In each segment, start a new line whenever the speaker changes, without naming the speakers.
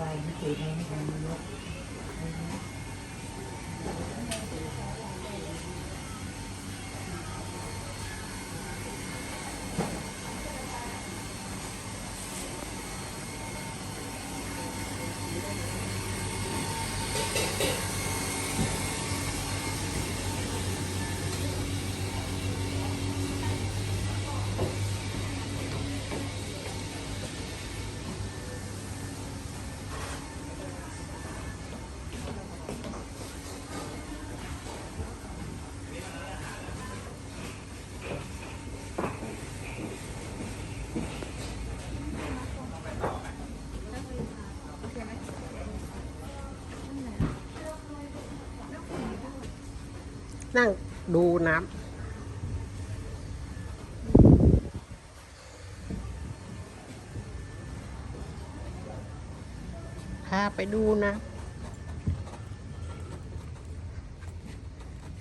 ไรไม่เคยทำไม่ทำมันเย
นั่งดูน้ำพาไปดูนะ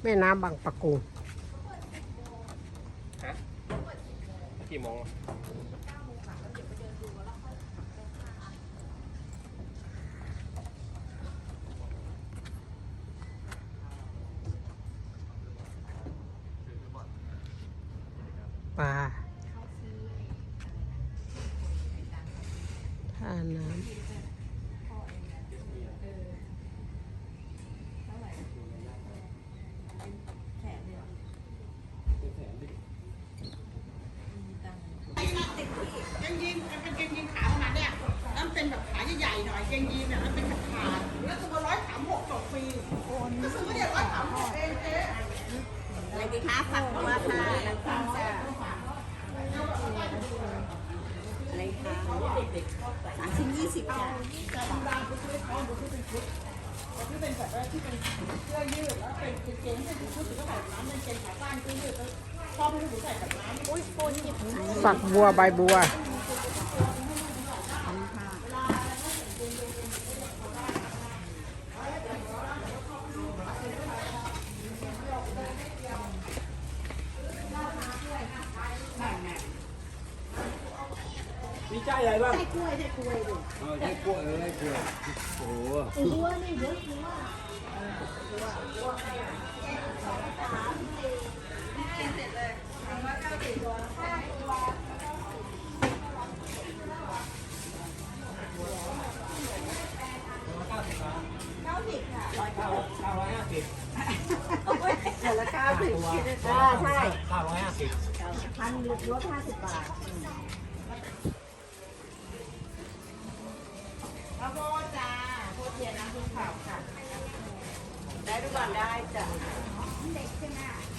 แม่น้ำบางปะกง
ฮะกี่โมง
ปลาท่าน้
กางยีนมันเป็นกางยีนขาประมาณเนี้ยแล้วมันเป็นแบบขาใหญ่ๆหน่อยกางยีนเนี่ยมันเป็นขาขาแล้วตัวร้อยสามหกต่อปีก็ซื้อเนี่ยร้อยสามหกเองเจ๊
อะไรดีคะผักบัวค่ะน้ำจิ้มจ้ะอะไรคะ สามชิ้นยี่สิบจ้ะ
บางร้านก็ซื้อเขาดูซื้อเป็นชุดแต่ที่เป็นแบบว่าที่เป็นเสื้อยืดแล้วเป็นกางเกงให้ดูชุดถึงก็ใส่น้ำเป็นเกงขาสั้นก็ยืดแล้วชอบให้ผู้ใส่แบบน้ำอุ้ยำ
ฝักบัวใบบัว
อะไรบ้าง
ใส่กล้วยใส่กล้วยดู
เออได้กล้วยเออได้กล้วยโอ้โห
เก้าสิบค่ะร้อยเก้า
เก้าร้อยห้าสิบ
เดี๋ยวละเก้าสิบอ่าใช่
เก้าร้อยห้าสิบ
พันลดห้าสิบบาท
ข้าวโพดจ้าโพดเทียนน้ำพึ่งเผาค่ะ
ได้ดูก่อนได้จ้ะ
ห้องแอร์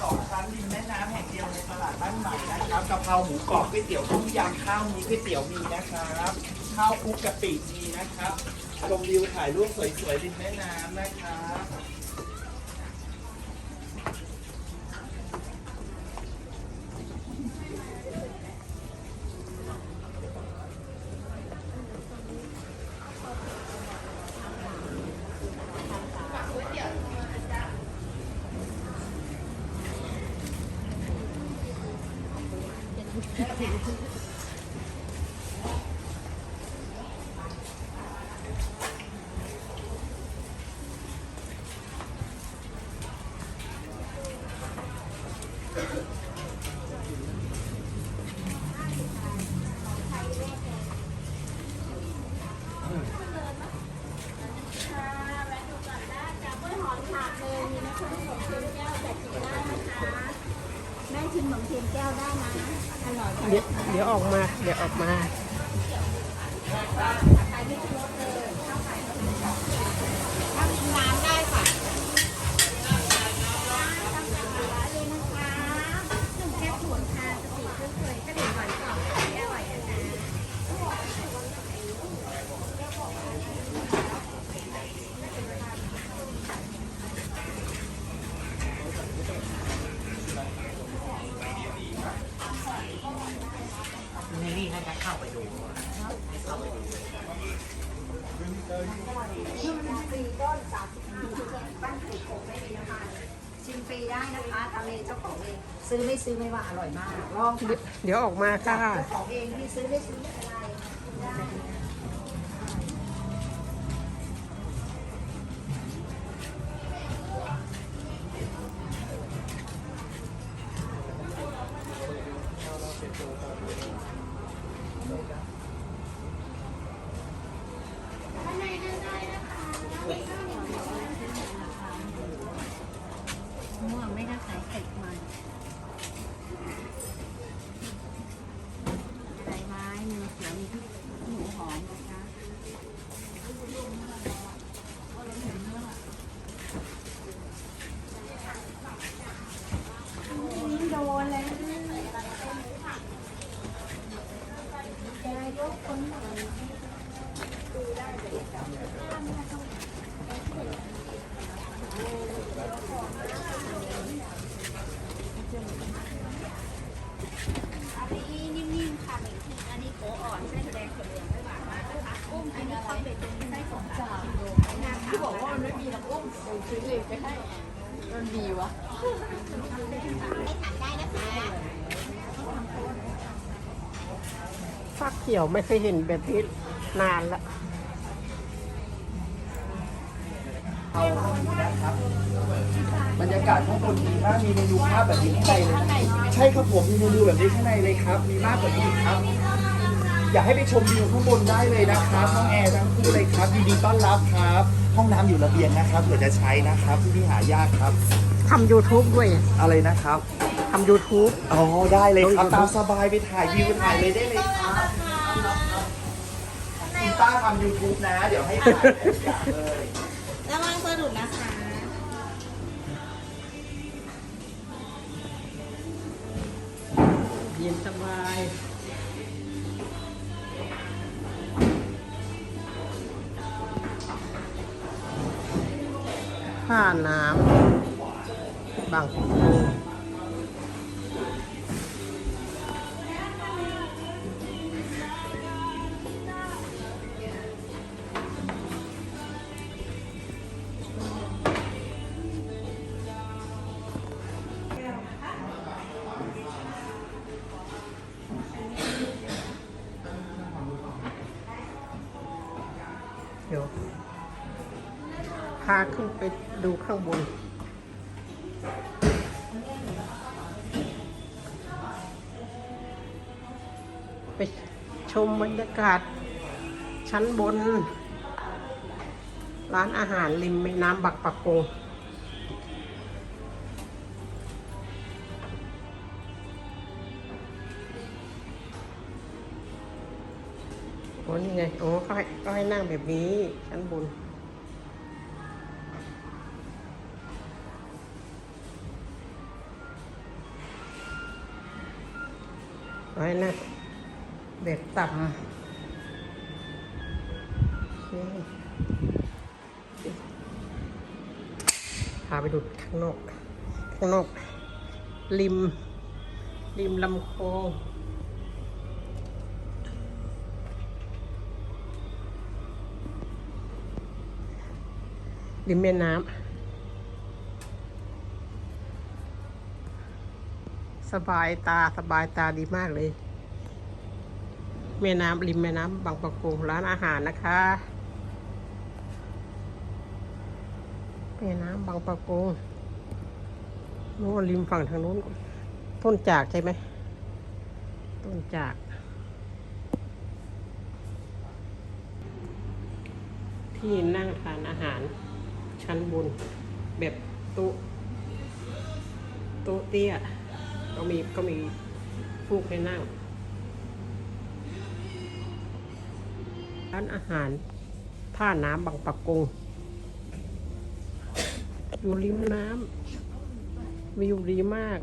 สองชั้นริมแม่น้ำแห่งเดียวในตลาดบ้านใหม่นะครับกะเพราหมูกรอบก๋วยเตี๋ยวต้มยำข้าวมีก๋วยเตี๋ยวมีนะครับ ข้าวคลุกกะปิมีนะครับชมวิวถ่ายรูปสวยๆริมแม่น้ำนะครับ
เทียนแก้วได้นะ อร่อย
เดี๋ยวเดี๋ยวออกมา เดี๋ยวออกมา
ชิมฟรีได้นะคะทำเองเจ้าของเอง ซื้อไม่ซื้อไม่ว่าอร่อยมาก ลอง
เดี๋ยวเดี๋ยวออกมาค่ะ
เจ้าของเองที่ซื้อไม่ซื้อไม่เป็นไร
ม
ๆค่ะหนึ่งทีอันนี้โกอ่อนไส้แดงถั่วเลืองไม่หวานมากนะ เลยไปให้มันดีวะไม่ถามได้นะคะ
ฟักเขียวไม่เคยเห็นแบบนี้นานละ
บรรยากาศข้างบนดีมากมีเมนูภาพแบบนี้ข้างในเลยนะใช่ครับผมมีเมนูแบบนี้ข้างในเลยครับ มีมากกว่านี้อีกครับ อยากให้ไปชมวิวข้างบนได้เลยนะครับห้องแอร์ทั้งคู่เลยครับยินดีต้อนรับครับ ห้องน้ำอยู่ระเบียงนะครับเผื่อจะใช้นะครับที่นี่หายากครับ
ทำ YouTube ด้วย
อะไรนะครับ
ทำ YouTube
อ๋อได้เลยครับ
ลง YouTube
ตามสบายไปถ่ายวิวถ่ายเลยได้เลยครับ คุณป้าทำ YouTube นะ เดี๋ยวให้ถ่ายทุกอย่างเลย
ระวังสะดุดนะคะ
เย็นสบายผ้าน้ำบางปูาขึ้นไปดูข้างบน ไปชมบรรยากาศชั้นบน ร้านอาหารริมแม่น้ำบักปะโกงโอ้นี่ไงโอ้ก็ให้ก็ให้นั่งแบบนี้ชั้นบน ก็ให้นั่งแบบต่ำพาไปดูข้างนอก ข้างนอก ริม ริมลำคลองริมแม่น้ำ สบายตาสบายตาดีมากเลย แม่น้ำริมแม่น้ำบางประกงร้านอาหารนะคะแม่น้ำบางประกงโน่นริมฝั่งทางโน้นต้นจากใช่ไหมต้นจากที่นั่งทานอาหารชั้นบนแบบโต๊ะโต๊ะเตี้ย ก็มีก็มีฟูกให้นั่ง ร้านอาหารท่าน้ำบางปะกง อยู่ริมน้ำวิวดีมาก